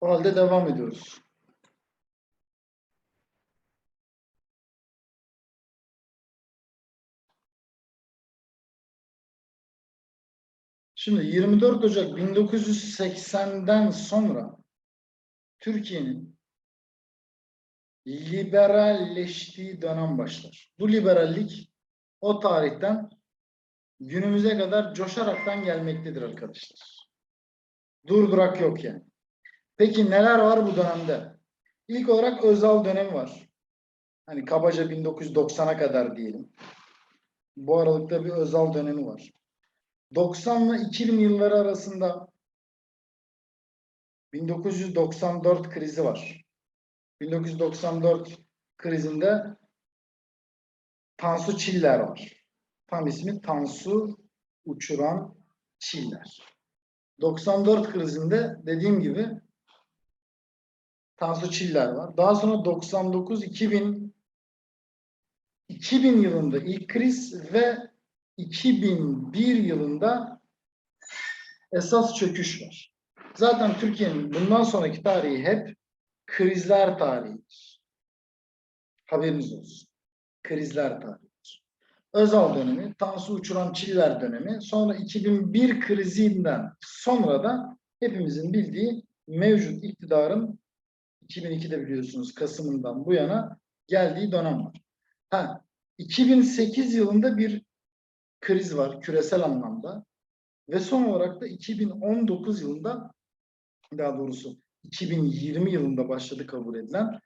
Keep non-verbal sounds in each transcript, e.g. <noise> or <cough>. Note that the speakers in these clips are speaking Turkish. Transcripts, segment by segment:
O halde devam ediyoruz. Şimdi 24 Ocak 1980'den sonra Türkiye'nin liberalleştiği dönem başlar. Bu liberallik o tarihten günümüze kadar coşaraktan gelmektedir arkadaşlar. Durdurak yok yani. Peki neler var bu dönemde? İlk olarak Özal dönemi var. Hani kabaca 1990'a kadar diyelim. Bu aralıkta bir Özal dönemi var. 90 ile 2000 yılları arasında 1994 krizi var. 1994 krizinde Tansu Çiller var. Tam ismi Tansu Uçuran Çiller. 94 krizinde dediğim gibi Tansu Çiller var. Daha sonra 99 2000 2000 yılında ilk kriz ve 2001 yılında esas çöküş var. Zaten Türkiye'nin bundan sonraki tarihi hep krizler tarihidir. Haberiniz olsun. Krizler tarihidir. Özal dönemi, Tansu Uçuran Çiller dönemi, sonra 2001 krizinden sonra da hepimizin bildiği mevcut iktidarın 2002'de biliyorsunuz Kasım'ından bu yana geldiği dönem var. Ha, 2008 yılında bir kriz var küresel anlamda ve son olarak da 2019 yılında daha doğrusu 2020 yılında başladı kabul edilen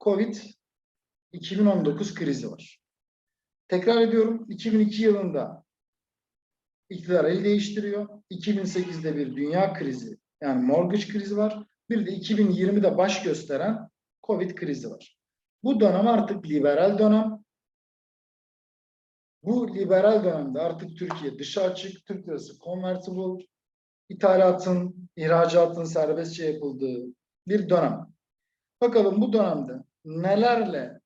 Covid 2019 krizi var. Tekrar ediyorum 2002 yılında iktidar el değiştiriyor. 2008'de bir dünya krizi yani mortgage krizi var. Bir de 2020'de baş gösteren Covid krizi var. Bu dönem artık liberal dönem. Bu liberal dönemde artık Türkiye dışa açık, Türk lirası convertible, ithalatın, ihracatın serbestçe yapıldığı bir dönem. Bakalım bu dönemde nelerle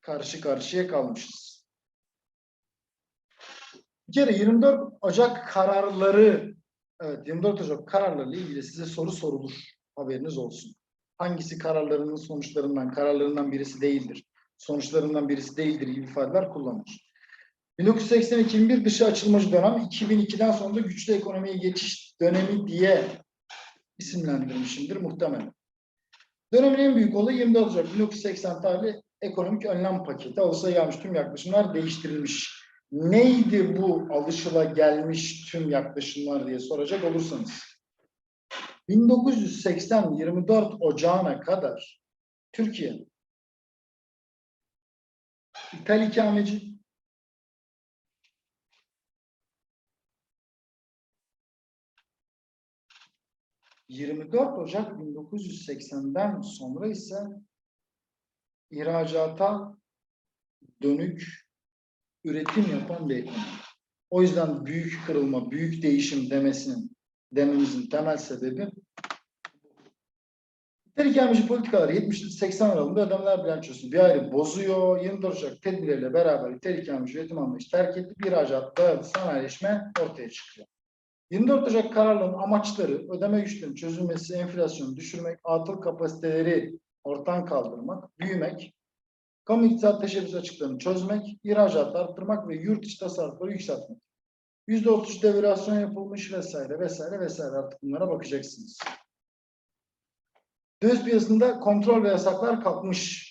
karşı karşıya kalmışız. Bir kere 24 Ocak kararları, evet 24 Ocak kararlarıyla ilgili size soru sorulur. Haberiniz olsun. Hangisi kararlarının sonuçlarından, kararlarından birisi değildir, sonuçlarından birisi değildir gibi ifadeler kullanılır. 1980-2001 dışı açılmacı dönem, 2002'den sonra da güçlü ekonomiye geçiş dönemi diye isimlendirmişimdir muhtemelen. Dönemin en büyük olayı 24 Ocak 1980 tarihli ekonomik önlem paketi. Alışıla gelmiş tüm yaklaşımlar değiştirilmiş. Neydi bu alışıla gelmiş tüm yaklaşımlar diye soracak olursanız. 1980 24 Ocağı'na kadar Türkiye İthal ikameci, 24 Ocak 1980'den sonra ise ihracata dönük üretim yapan bir ekonomi. O yüzden büyük kırılma, büyük değişim demesinin dememizin temel sebebi İthal ikameci politikaları 70-80 aralığında ödemeler bilançosunu bir ayrı bozuyor. 24 Ocak tedbirleriyle beraber İthal ikameci üretim anlayışı terk edip ihracat, dayalı sanayileşme ortaya çıkıyor. 24 Ocak kararlarının amaçları ödeme güçlerinin çözülmesi, enflasyonu düşürmek, atıl kapasiteleri ortadan kaldırmak, büyümek, kamu iktisat teşebbüs açıklarını çözmek, ihracatı arttırmak ve yurt içi tasarrufları yükseltmek. %33 devalüasyon yapılmış vesaire vesaire vesaire artık bunlara bakacaksınız. Döviz piyasasında kontrol ve yasaklar kalkmış.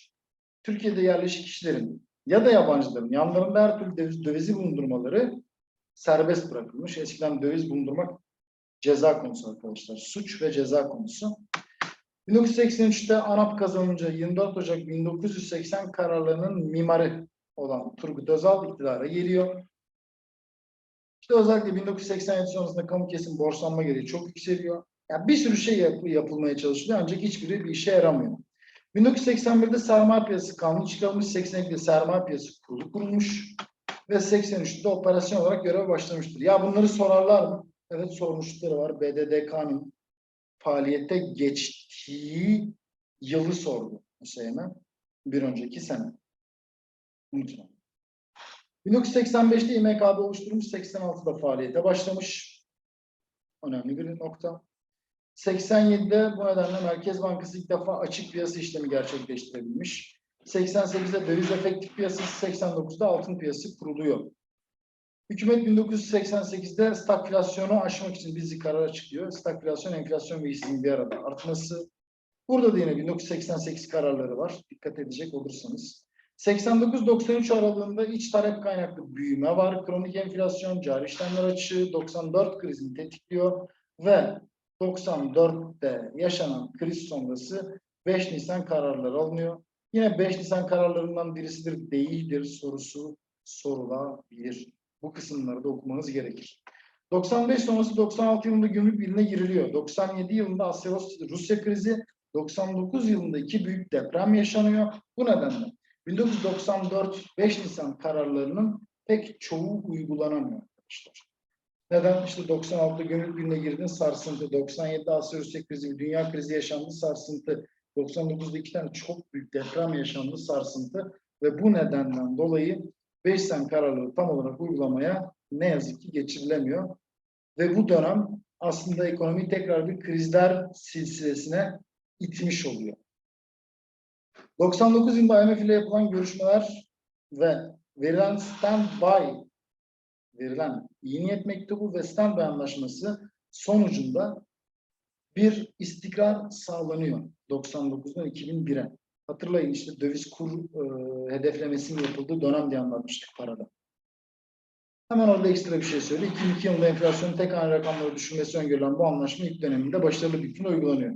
Türkiye'de yerleşik kişilerin ya da yabancıların yanlarında her türlü döviz, dövizi bulundurmaları serbest bırakılmış. Eskiden döviz bulundurmak ceza konusu arkadaşlar. Suç ve ceza konusu. 1983'te ANAP kazanınca 24 Ocak 1980 kararlarının mimarı olan Turgut Özal iktidara geliyor. İşte özellikle 1987 sonrasında kamu kesim borçlanma gereği çok yükseliyor. Yani bir sürü şey yap yapılmaya çalışılıyor ancak hiçbiri bir işe yaramıyor. 1981'de sermaye piyasası kanunu çıkarılmış, 82'de sermaye piyasası kurulu kurulmuş ve 83'te operasyon olarak göreve başlamıştır. Ya bunları sorarlar mı? Evet sormuşlukları var. BDDK'nın faaliyete geçtiği yılı sordu Hüseyin'e. Bir önceki sene. Unutma. 1985'te İMKB oluşturulmuş, 86'da faaliyete başlamış. Önemli bir nokta. 87'de bu nedenle Merkez Bankası ilk defa açık piyasa işlemi gerçekleştirebilmiş. 88'de döviz efektif piyasası, 89'da altın piyasası kuruluyor. Hükümet 1988'de stagflasyonu aşmak için bizi karar açıklıyor. Stagflasyon, enflasyon ve işsizliğin bir arada artması. Burada da yine 1988 kararları var. Dikkat edecek olursanız. 89-93 aralığında iç talep kaynaklı büyüme var. Kronik enflasyon, cari işlemler açığı 94 krizini tetikliyor ve 94'te yaşanan kriz sonrası 5 Nisan kararları alınıyor. Yine 5 Nisan kararlarından birisidir, değildir sorusu sorulabilir. Bu kısımları da okumanız gerekir. 95 sonrası 96 yılında gümrük birliğine giriliyor. 97 yılında Asya Rusya krizi, 99 yılında iki büyük deprem yaşanıyor. Bu nedenle 1994 5 Nisan kararlarının pek çoğu uygulanamıyor arkadaşlar. Neden? İşte 96'da gümrük birliğine girdin sarsıntı, 97'de Asya Rusya krizi, dünya krizi yaşandı sarsıntı, 99'da iki tane çok büyük deprem yaşandı sarsıntı ve bu nedenden dolayı 5 sen kararları tam olarak uygulamaya ne yazık ki geçirilemiyor. Ve bu dönem aslında ekonomi tekrar bir krizler silsilesine itmiş oluyor. 99 yılında IMF ile yapılan görüşmeler ve verilen stand-by verilen iyi niyet mektubu ve stand-by anlaşması sonucunda bir istikrar sağlanıyor 99'dan 2001'e. Hatırlayın işte döviz kur e, hedeflemesinin yapıldığı dönem diye anlatmıştık parada. Hemen orada ekstra bir şey söyleyeyim. 2002 yılında enflasyonun tek haneli rakamları düşürmesi öngörülen bu anlaşma ilk döneminde başarılı bir biçimde uygulanıyor.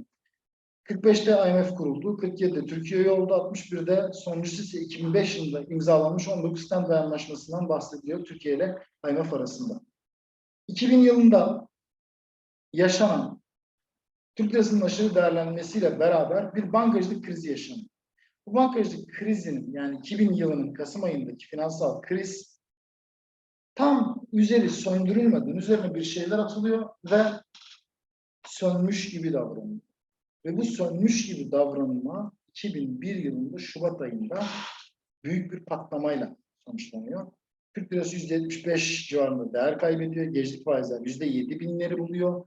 45'te IMF kuruldu, 47'de Türkiye üye oldu, 61'de sonuncusu ise 2005 yılında imzalanmış 19 stand anlaşmasından bahsediliyor Türkiye ile IMF arasında. 2000 yılında yaşanan Türk lirasının aşırı değerlenmesiyle beraber bir bankacılık krizi yaşanıyor. Bu bankacılık krizinin yani 2000 yılının Kasım ayındaki finansal kriz tam üzeri söndürülmeden üzerine bir şeyler atılıyor ve sönmüş gibi davranıyor. Ve bu sönmüş gibi davranma 2001 yılında Şubat ayında büyük bir patlamayla sonuçlanıyor. Türk lirası %75 civarında değer kaybediyor. Geclik faizler %7 binleri buluyor.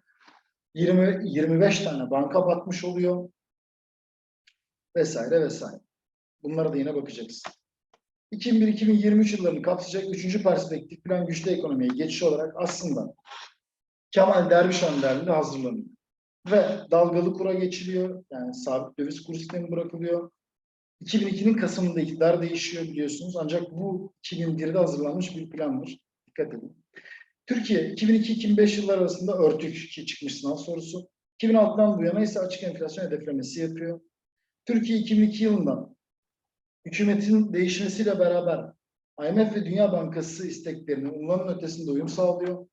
20, 25 tane banka batmış oluyor. Vesaire vesaire. Bunlara da yine bakacağız. 2001-2023 yıllarını kapsayacak üçüncü perspektif plan güçlü ekonomiye geçiş olarak aslında Kemal Derviş önderliğinde hazırlanıyor. Ve dalgalı kura geçiliyor. Yani sabit döviz kur sistemi bırakılıyor. 2002'nin Kasım'ında iktidar değişiyor biliyorsunuz. Ancak bu 2001'de hazırlanmış bir plandır. Dikkat edin. Türkiye 2002-2005 yıllar arasında örtük ki çıkmış sınav sorusu. 2006'dan bu yana ise açık enflasyon hedeflemesi yapıyor. Türkiye 2002 yılından hükümetin değişmesiyle beraber IMF ve Dünya Bankası isteklerine ummanın ötesinde uyum sağlıyor.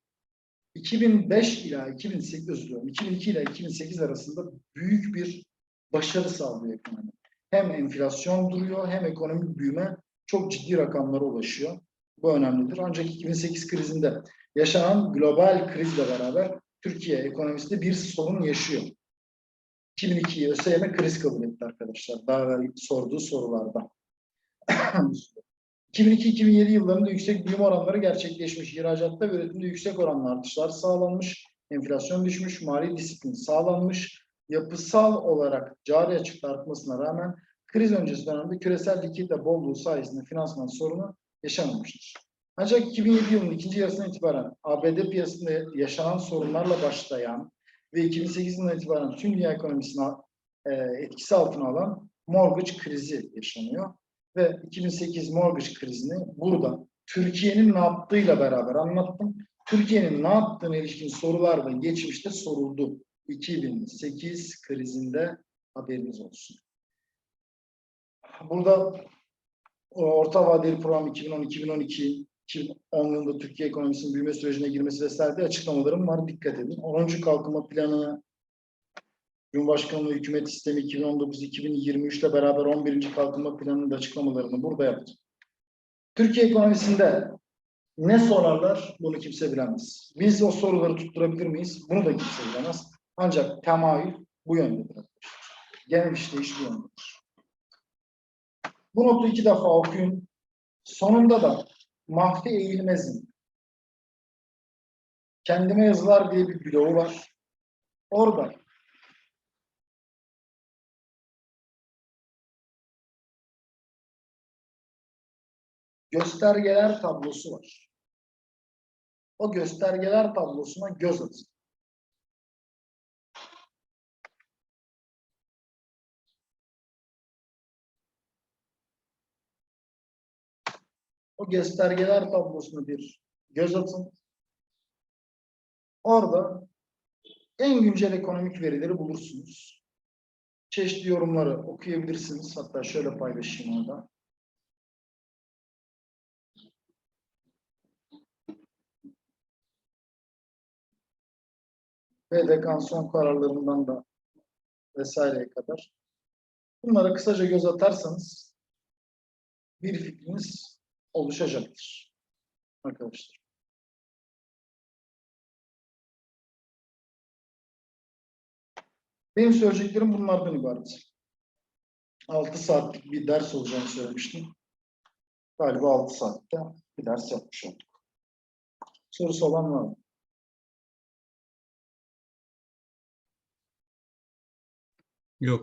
2005 ila 2008 özür diliyorum, 2002 ile 2008 arasında büyük bir başarı sağlıyor ekonomi. Hem enflasyon duruyor hem ekonomik büyüme çok ciddi rakamlara ulaşıyor. Bu önemlidir. Ancak 2008 krizinde yaşanan global krizle beraber Türkiye ekonomisinde bir sorun yaşıyor. 2002'yi ÖSYM kriz kabul etti arkadaşlar. Daha sorduğu sorularda. <clears throat> 2002-2007 yıllarında yüksek büyüme oranları gerçekleşmiş. İhracatta ve üretimde yüksek oranlı artışlar sağlanmış. Enflasyon düşmüş, mali disiplin sağlanmış. Yapısal olarak cari açıkta artmasına rağmen kriz öncesi dönemde küresel likidite bolluğu sayesinde finansman sorunu yaşanmamıştır. Ancak 2007 yılının ikinci yarısından itibaren ABD piyasasında yaşanan sorunlarla başlayan ve 2008 yılından itibaren tüm dünya ekonomisine e, etkisi altına alan mortgage krizi yaşanıyor. Ve 2008 mortgage krizini burada Türkiye'nin ne yaptığıyla beraber anlattım. Türkiye'nin ne yaptığına ilişkin sorular da geçmişte soruldu. 2008 krizinde haberiniz olsun. Burada orta vadeli program 2010-2012 2010 yılında Türkiye ekonomisinin büyüme sürecine girmesi vesaire açıklamalarım var. Dikkat edin. 10. kalkınma planı Cumhurbaşkanlığı hükümet sistemi 2019-2023 ile beraber 11. kalkınma planının açıklamalarını burada yaptım. Türkiye ekonomisinde ne sorarlar bunu kimse bilemez. Biz o soruları tutturabilir miyiz? Bunu da kimse bilemez. Ancak temayül bu yöndedir Genel işleyiş bu yöndedir. Bu notu iki defa okuyun. Sonunda da Mahfi eğilmezim. Kendime yazılar diye bir bloğu var. Orada göstergeler tablosu var. O göstergeler tablosuna göz atın. O göstergeler tablosuna bir göz atın. Orada en güncel ekonomik verileri bulursunuz. Çeşitli yorumları okuyabilirsiniz. Hatta şöyle paylaşayım orada. BDK'nın son kararlarından da vesaireye kadar. Bunlara kısaca göz atarsanız bir fikriniz oluşacaktır. Arkadaşlar. Benim söyleyeceklerim bunlardan ibaret. 6 saatlik bir ders olacağını söylemiştim. Galiba 6 saatte bir ders yapmış olduk. Sorusu olan var mı? Yok.